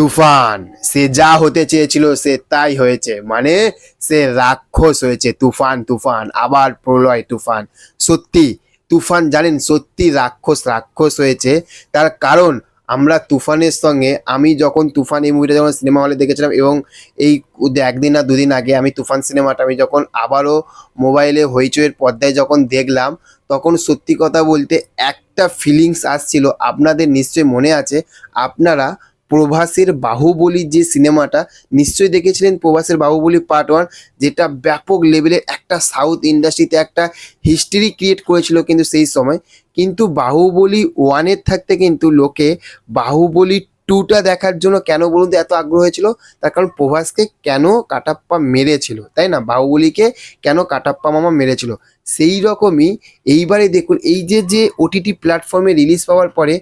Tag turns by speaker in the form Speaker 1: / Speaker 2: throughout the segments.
Speaker 1: তুফান। সে যা হতে চেয়েছিল সে তাই হয়েছে। মানে সে রাক্ষস হয়েছে। তুফান তুফান, আবার প্রলয় তুফান। সত্যি, তুফান জানেন, সত্যি রাক্ষস রাক্ষস হয়েছে। তার কারণ, আমরা তুফানের সঙ্গে, আমি যখন তুফান এই মুভিটা যখন সিনেমা হলে দেখেছিলাম এবং এই একদিন না দুদিন আগে আমি তুফান সিনেমাটা আমি যখন আবারও মোবাইলে হইচইয়ের পর্দায় যখন দেখলাম, তখন সত্যি কথা বলতে একটা ফিলিংস আসছিল। আপনাদের নিশ্চয়ই মনে আছে, আপনারা প্রভাসের বাহুবলী যে সিনেমাটা, নিশ্চয়ই দেখেছিলেন প্রভাসের বাহুবলী পার্ট ওয়ান যেটা ব্যাপক লেভেলের একটা সাউথ ইন্ডাস্ট্রিতে একটা হিস্ট্রি ক্রিয়েট করেছিল কিন্তু সেই সময়। কিন্তু বাহুবলী ওয়ানের থাকতে কিন্তু লোকে বাহুবলী টুটা দেখার জন্য কেন বলুন তো এত আগ্রহ হয়েছিল? তার কারণ প্রভাসকে কেন কাটাপ্পা মেরেছিল, তাই না? বাহুবলীকে কেন কাটাপ্পা মামা মেরেছিল? সেই রকমই এইবারে দেখুন, এই যে যে ওটিটি প্ল্যাটফর্মে রিলিজ পাওয়ার পরে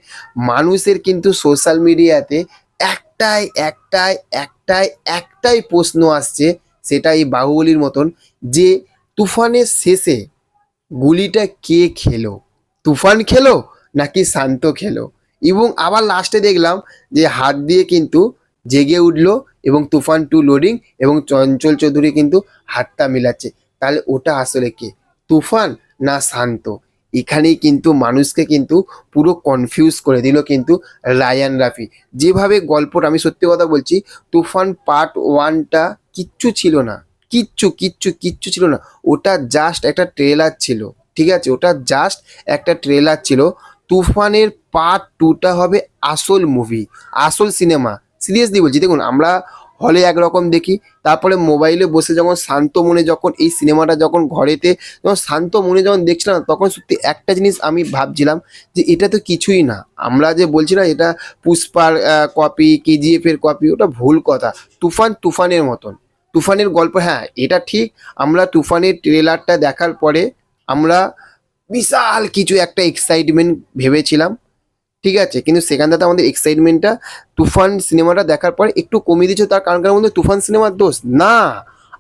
Speaker 1: মানুষের কিন্তু সোশ্যাল মিডিয়াতে একটাই একটাই একটাই একটাই প্রশ্ন আসছে, সেটা এই বাহুবলীর মতন যে তুফানের শেষে গুলিটা কে খেলো? তুফান খেলো নাকি শান্ত খেলো? এবং আবার লাস্টে দেখলাম যে হাত দিয়ে কিন্তু জেগে উঠল এবং তুফান টু লোডিং এবং চঞ্চল চৌধুরী কিন্তু হাতটা মিলাচ্ছে। তাহলে ওটা আসলে কে? তুফান না শান্ত। এখানেই কিন্তু মানুষকে কিন্তু পুরো কনফিউজ করে দিল কিন্তু রায়ান রাফি। যেভাবে গল্পটা আমি সত্যি কথা বলছি, তুফান পার্ট ওয়ানটা কিচ্ছু ছিল না। কিচ্ছু কিচ্ছু কিচ্ছু ছিল না। ওটা জাস্ট একটা ট্রেলার ছিল। ঠিক আছে? ওটা জাস্ট একটা ট্রেলার ছিল। তুফানের পার্ট টুটা হবে আসল মুভি আসল সিনেমা সিরিয়াসলি বলছি, দেখুন, আমরা হলে একরকম দেখি। তারপরে মোবাইলে বসে যখন শান্ত মনে যখন এই সিনেমাটা যখন ঘরেতে যখন শান্ত মনে যখন দেখছিলাম, তখন সত্যি একটা জিনিস আমি ভাবছিলাম যে এটা তো কিছুই না। আমরা যে বলছি না এটা পুষ্পার কপি কেজিএফ এর কপি ওটা ভুল কথা। তুফান তুফানের মতন। তুফানের গল্প হ্যাঁ এটা ঠিক। আমরা তুফানের ট্রেলারটা দেখার পরে আমরা বিশাল কিছু একটা এক্সাইটমেন্ট ভেবেছিলাম। ঠিক আছে কিন্তু সেখানটাতে আমাদের এক্সাইটমেন্টটা তুফান সিনেমাটা দেখার পরে একটু কমিয়ে দিচ্ছে তার কারণ কারণ মধ্যে তুফান সিনেমার দোষ। না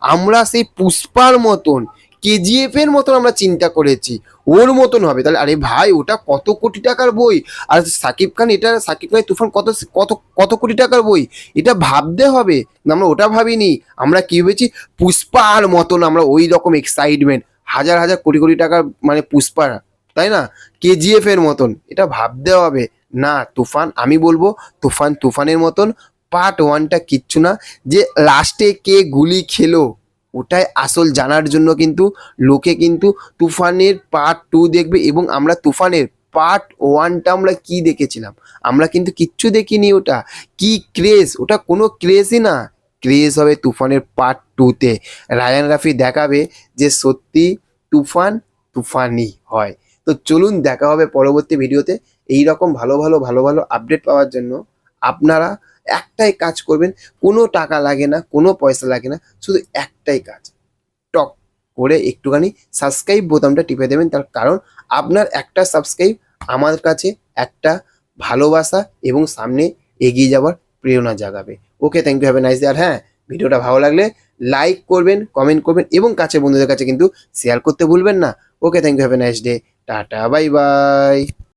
Speaker 1: আমরা সেই পুষ্পার মতন কেজিএফ এর মতন আমরা চিন্তা করেছি। ওর মতন হবে। তাহলে আরে ভাই ওটা কত কোটি টাকার বই? আর সাকিব খান এটা সাকিব খান তুফান কত কত কত কোটি টাকার বই? এটা ভাবতে হবে। না, আমরা ওটা ভাবিনি। আমরা কি ভেবেছি? পুষ্পার মতন আমরা ওই রকম এক্সাইটমেন্ট হাজার হাজার কোটি কোটি টাকার মানে পুষ্পা তাই না? কেজিএফ এর মতন। এটা ভাবতে হবে। না, তুফান, আমি বলব তুফান তুফানের মতন। পার্ট ওয়ানটা কিচ্ছু না। যে লাস্টে কে গুলি খেলো, ওটাই আসল জানার জন্য কিন্তু লোকে কিন্তু তুফানের পার্ট টু দেখবে এবং আমরা তুফানের পার্ট ওয়ানটা আমরা কি দেখেছিলাম? আমরা কিন্তু কিচ্ছু দেখিনি ওটা। কি ক্রেজ ওটা কোনো ক্রেজই না। ক্রেজ হবে তুফানের পার্ট টুতে রায়ান রাফি দেখাবে যে সত্যি তুফান তুফানই হয়। তো চলুন দেখা হবে পরবর্তী ভিডিওতে। এই রকম ভালো ভালো ভালো ভালো আপডেট পাওয়ার জন্য আপনারা একটাই কাজ করবেন, কোনো টাকা লাগে না, কোনো পয়সা লাগে না, শুধু একটাই কাজ। টক করে একটুখানি সাবস্ক্রাইব বোতামটা টিপে দেবেন, তার কারণ আপনার একটা সাবস্ক্রাইব আমার কাছে একটা ভালোবাসা এবং সামনে এগিয়ে যাওয়ার প্রেরণা জাগাবে। Okay thank you have a nice day আর হ্যাঁ ভিডিওটা ভালো লাগলে লাইক করবেন কমেন্ট করবেন এবং কাছে বন্ধুদের কাছে কিন্তু শেয়ার করতে ভুলবেন না। Okay thank you have a nice day tata bye bye.